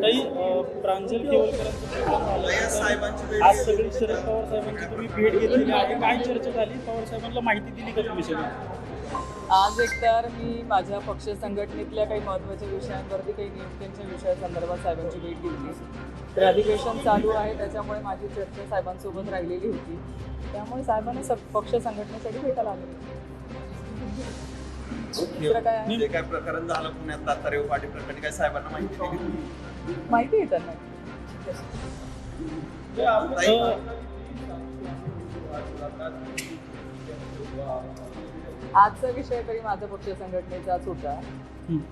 काही प्रांजल आज सगळी शरद पवार साहेबांची तुम्ही भेट घेतलेली आहे काय चर्चा झाली? पवार साहेबांना माहिती दिली का तुम्ही सगळी? आज एकतर मी माझ्या पक्ष संघटनेतल्या काही महत्त्वाच्या विषयांवरती काही नियुक्त्यांच्या विषयासंदर्भात साहेबांची भेट घेतली. तर अधिवेशन चालू आहे त्याच्यामुळे माझी चर्चा साहेबांसोबत राहिलेली होती. त्यामुळे साहेबांना स पक्ष संघटनेसाठी भेटायला आले. दुसरं काय काय प्रकरण झालं पुण्यात तातारेव पाटी प्रकरणी काय साहेबांना माहिती दिली? माहिती आहे त्यांना. आजचा विषय तरी माझा पक्ष संघटनेचाच होता.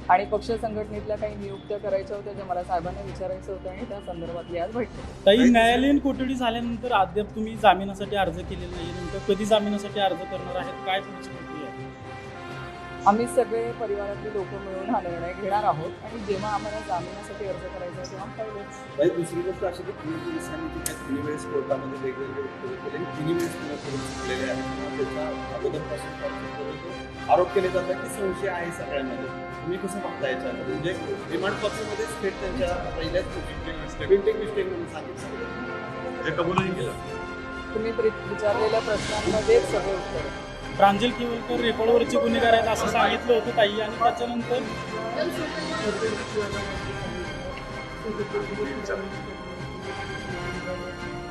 आणि पक्ष संघटनेतल्या काही नियुक्त्या करायच्या होत्या ज्या मला साहेबांना विचारायचं होतं आणि त्या संदर्भातली आज भेटली ताई न्यायालयीन कोठडी झाल्यानंतर अद्याप तुम्ही जामिनासाठी अर्ज केलेला नाही नेमकं कधी जामिनासाठी अर्ज करणार आहेत? काय पुढची प्रक्रिया आहे? आम्ही सगळे परिवारातली लोक मिळून हा निर्णय घेणार आहोत. आणि जेव्हा आम्हाला जामिनासाठी अर्ज करायचा आहे, तेव्हा पाहिलेच दुसरी गोष्ट अशी की पुणे पोलिसांनी काही तिन्ही वेळेस कोर्टामध्ये वेगवेगळे केले आणि तिन्ही वेळेस पुणे पोलीस चुकलेले आहेत किंवा त्याच्या अगोदरपासून पासून आरोप केले जातात की संशय आहे सगळ्यांमध्ये. तुम्ही कसं बघता याच्यामध्ये म्हणजे रिमांड कॉपीमध्ये थेट त्यांच्या पहिल्याच प्रिंटिंग मिस्टेक म्हणून सांगितलं. हे कबूलही केलं. तुम्ही विचारलेल्या प्रश्नांमध्ये सगळे उत्तर. प्रांजल केवलकर रेकॉर्डवरचे गुन्हेगार आहेत असं सांगितलं होतं ताई. आणि त्याच्यानंतर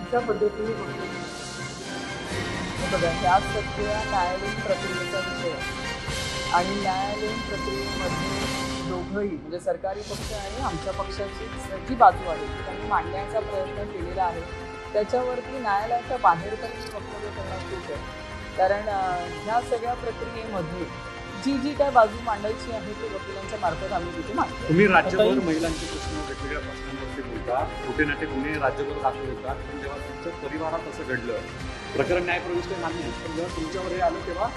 अशा पद्धतीने बघा न्यायालयीन प्रक्रियेचा विषय आहे. आणि न्यायालयीन प्रक्रियेमध्ये दोघंही म्हणजे सरकारी पक्ष आणि आमच्या पक्षाची जी बाजू आहे त्यांनी मांडण्याचा प्रयत्न केलेला आहे. त्याच्यावरती न्यायालयाच्या बाहेर पण वक्तव्य करणं खूप आहे. कारण ह्या सगळ्या प्रक्रियेमध्ये जी जी काय बाजू मांडायची आहे ते वकिलांच्या मार्फत आम्ही तिथे मांडतो. तुम्ही राज्यभर महिलांचे प्रश्न वेगवेगळ्या प्रश्नांवरती बोलता. कुठे ना ते गुन्हे राज्यभर दाखल होतात पण जेव्हा तुमच्या परिवारात असं घडलं प्रकरण न्यायप्रविष्ट आहे. पण जेव्हा तुमच्यावर हे आलं तेव्हा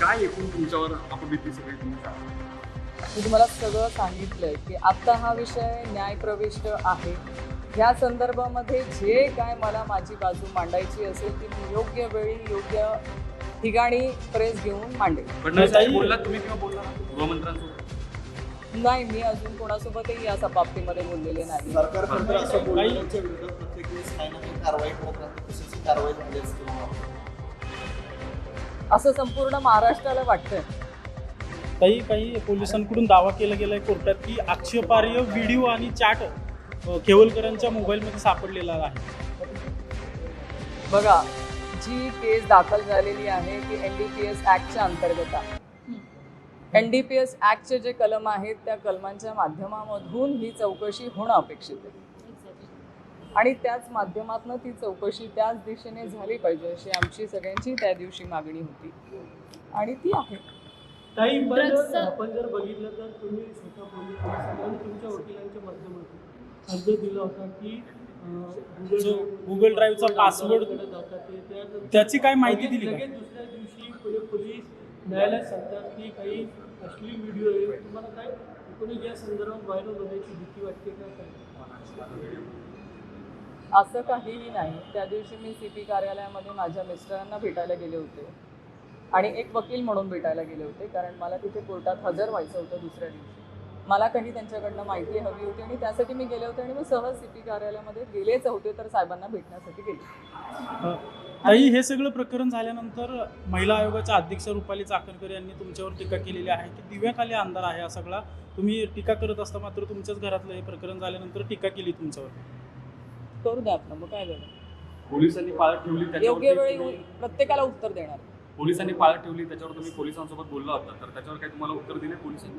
काय एकूण तुमच्यावर अपभीती सगळी तुम्ही तुम्हाला सगळं सांगितलंय की आता हा विषय न्यायप्रविष्ट आहे. ह्या संदर्भामध्ये जे काय मला माझी बाजू मांडायची असेल ती मी योग्य वेळी योग्य ठिकाणी प्रेस घेऊन मांडेल फडणवीस ताई- बोललात तुम्ही किंवा बोलला ना गृहमंत्र्यांसोबत? नाही मी अजून कोणासोबतही या बाबतीमध्ये बोललेले नाही. सरकार असं बोलण्याच्या विरोधात प्रत्येक वेळेस काही ना काही कारवाई करत राहते तशीच कारवाई झाली असते असं संपूर्ण महाराष्ट्राला वाटतंय. काही काही पोलिसांकडून दावा केला गेलाय कोर्टात की आक्षेपार्ह व्हिडिओ आणि चॅट केवलकरांच्या मोबाईलमध्ये सापडलेला आहे. बघा जी केस दाखल झालेली आहे ती एन डी पी एस ॲक्टच्या अंतर्गत आहे. एन डी पी एस ॲक्टचे जे कलम आहेत त्या कलमांच्या माध्यमामधून ही चौकशी होणं अपेक्षित आहे. आणि त्याच माध्यमातून ती चौकशी त्याच दिशेने झाली पाहिजे अशी आमची सगळ्यांची त्या दिवशी मागणी होती. आणि ती आहे. आपण जर बघितलं तर तुम्ही स्वतः पोलीस तुमच्या वकिलांच्या माध्यमातून अर्ज दिला होता की अं, जो Drive- Google Drive चा password- कडे जातात ते. त्यानंतर त्याची काय माहिती दिली का? लगेच दुसऱ्या दिवशी पुणे पोलीस न्यायालयात सांगतात की काही अश्लील व्हिडिओ आहे तुम्हाला काय एकूणच या संदर्भात व्हायरल होण्याची भीती वाटते का काय असं काहीही नाही त्या दिवशी मी सी पी कार्यालयामध्ये माझ्या मिस्टरांना भेटायला गेले होते आणि एक वकील म्हणून भेटायला गेले होते कारण मला तिथे कोर्टात हजर व्हायचं होतं दुसऱ्या दिवशी मला काही त्यांच्याकडनं माहिती हवी होती आणि त्यासाठी मी गेले होते आणि मी सहज सी पी कार्यालयामध्ये गेलेच होते तर साहेबांना भेटण्यासाठी गेले. ताई हे सगळं प्रकरण झाल्यानंतर महिला आयोगाच्या अध्यक्ष रुपाली चाकणकर यांनी तुमच्यावर टीका केलेली आहे की दिव्याखाली अंधार आहे हा सगळा. तुम्ही टीका करत असता मात्र तुमच्याच घरातलं हे प्रकरण झाल्यानंतर टीका केली तुमच्यावर. करू द्या आपण मग काय झालं? पोलिसांनी पाळत ठेवली योग्य वेळी प्रत्येकाला उत्तर देणार. पोलिसांनी पाळत ठेवली त्याच्यावर तुम्ही पोलिसांसोबत बोलला होता तर त्याच्यावर काही तुम्हाला उत्तर दिले पोलिसांनी?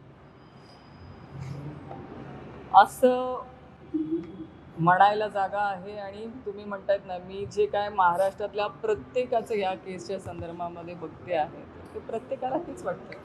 असं म्हणायला जागा आहे आणि तुम्ही म्हणतायत ना मी जे काय महाराष्ट्रातल्या प्रत्येकाचं या केसच्या संदर्भामध्ये बघते आहे ते प्रत्येकाला तेच वाटतं.